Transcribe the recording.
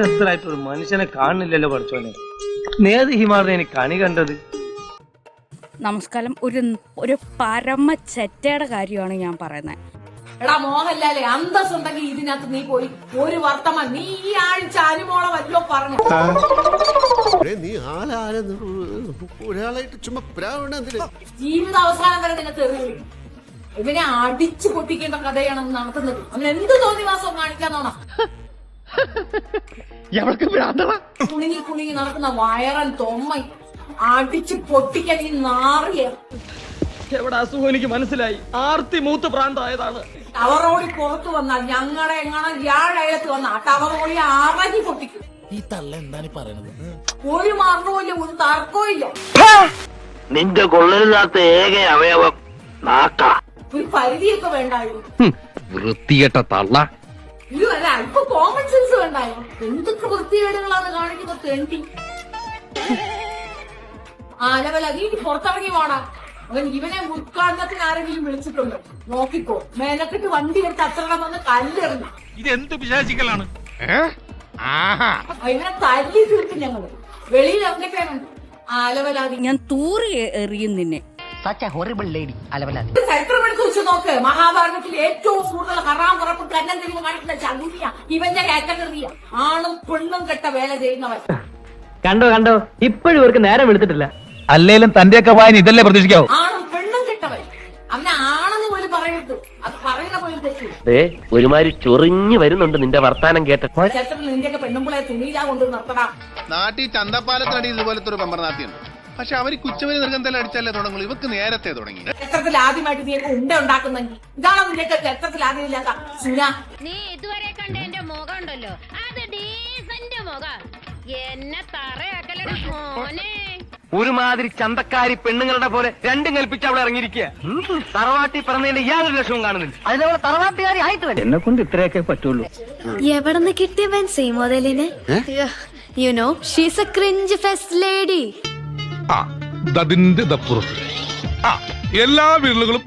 രസമായിട്ട് ഒരു മനുഷ്യനെ കാണുന്നില്ലല്ലോ പഠിച്ചോനെ നേത് ഹിമാറിനെ എനിക്ക് കണി കണ്ടത്? നമസ്കാരം. ഒരു ഒരു പരമ ചെറ്റയുടെ കാര്യമാണ് ഞാൻ പറയുന്നത് എടാ മോഹൻലാലെ അന്തസ് ഉണ്ടെങ്കിൽ ഇതിനകത്ത് നീ പോയി ഒരു വർത്തമാനം നീ ഈ ആഴ്ച അനുമോളെ വല്ലോ പറഞ്ഞു. നീ ഒരാളായിട്ട് ചുമ്മാ ജീവിത അവസാനം വരെ നിനക്ക് എറിയും ഇവനെ അടിച്ചു പൊട്ടിക്കേണ്ട കഥയാണ് നടത്തുന്നത്. അവൻ എന്ത് തോന്നിവാസം കാണിക്കാന്നോണ? കുണുങ്ങി കുണുങ്ങി നടക്കുന്ന വയറൻ തൊമ്മ അടിച്ച് പൊട്ടിക്കാൻ ഈ നാറിയ എവിടെ അസുഖം എനിക്ക് മനസ്സിലായി? ആർത്തി മൂത്ത് പ്രാന്തായതാണ് ടവറോടി പുറത്തു വന്നാൽ ഞങ്ങളുടെ എങ്ങനെ വ്യാഴത്ത് വന്നാൽ ടവറോടി അറഞ്ഞി പൊട്ടിക്കും. ഈ തള്ള എന്താണ് പറയുന്നത് ഒരു മറന്നുമില്ല ഇല്ല ഒരു തർക്കവും ഇല്ല നിന്റെ കൊള്ളരുതാത്ത ഏക അവയവം നാക്ക. ഒരു പരിധിയൊക്കെ വേണ്ടായിരുന്നു. വൃത്തികെട്ട തള്ള. ഇത് അല്ല അല്പം കോമൺ സെൻസ് വേണ്ടായോ എന്തൊക്കെ വൃത്തികേടുകളാണ് കാണിക്കുന്നത് തെണ്ടി ആലവല നീ പുറത്തിറങ്ങി പോടാ അവൻ ഇവനെ ഉദ്ഘാടനത്തിന് ആരെങ്കിലും വിളിച്ചിട്ടുണ്ട്? നോക്കിക്കോ. മേലക്കെട്ട് വണ്ടി എടുത്ത് അത്രടം വന്ന് കല്ലെറിഞ്ഞു. ഇതെന്ത് വിശാസിക്കലാണ് ഇവനെ തല്ലി തീർക്കും ഞങ്ങൾ. വെളിയിൽ ഇറങ്ങിപ്പോയാണ് ആലവലാതി ഞാൻ തൂറി എറിയും നിന്നെ. സച്ച് എ ഹൊറിബിൾ ലേഡി അലവലാതി ചരിത്രം എടുത്ത് വെച്ച് നോക്ക്. മഹാഭാരതത്തിൽ ഏറ്റവും കൂടുതൽ ഹറാം കുറപ്പ് കന്നം തെരുവുമായിട്ടുള്ള ചകുരിയ ഇവന്റെ കാറ്റഗറിയ ആണും പെണ്ണും കെട്ട വേല ചെയ്യുന്നവൻ. കണ്ടോ കണ്ടോ? ഇപ്പോഴും ഇവർക്ക് നേരം എടുത്തിട്ടില്ല. അല്ലേലും തന്റെയൊക്കെ വായന ഇതല്ലേ പ്രതീക്ഷിക്കാവൂ? ആണും പെണ്ണും കെട്ടവൻ. അവനെ ആണെന്ന് പോലും പറയരുത്. അത് പറയുന്ന പോലും തെറ്റു ദേ ഒരുമാതിരി ചൊറിഞ്ഞു വരുന്നുണ്ട് നിന്റെ വർത്താനം കേട്ട. ക്ഷേത്രത്തിൽ നിന്റെയൊക്കെ പെണ്ണുമ്പിളെ തുണിയിലാ കൊണ്ട് നിർത്തടാ നാട്ടിൽ ചന്തപ്പാലത്തടി ഇതുപോലത്തെ ഒരു പമ്പർനാത്തിയുണ്ട് പക്ഷെ അവർ കുച്ചവരി നിർഗന്ധം അടിച്ചല്ലേ തുടങ്ങുള്ളൂ. ഇവക്ക് നേരത്തെ തുടങ്ങി. ക്ഷേത്രത്തിൽ ആദ്യമായിട്ട് നീ ഉണ്ട ഉണ്ടാക്കുന്നെങ്കിൽ ഇതാണ് നിന്റെയൊക്കെ ക്ഷേത്രത്തിൽ ആദ്യമില്ലാത്ത സുന. നീ ഇതുവരെ കണ്ട എന്റെ മുഖം ഉണ്ടല്ലോ. അത് ഡീസന്റ് മുഖം. എന്നെ തറയാക്കലട മോനെ. ഒരുമാതിരി ചന്തക്കാരി പെണ്ണുങ്ങളുടെ പോലെ രണ്ടും കൽപ്പിച്ച് അവിടെ ഇറങ്ങിയിരിക്കുക. തറവാട്ടി പറഞ്ഞതിന്റെ യാതൊരു ലക്ഷവും കാണുന്നില്ല. അതിനവളെ തറവാട്ടുകാരി ആയിട്ട് വരും. എന്നെ കൊണ്ട് ഇത്രയൊക്കെ പറ്റുള്ളൂ. എവിടെന്ന് കിട്ടിയ പെൻസി മുതലിന് you know she's a cringe fest lady അതിന്റെ ദപ്പുറത്ത്. ആ എല്ലാ വീടുകളും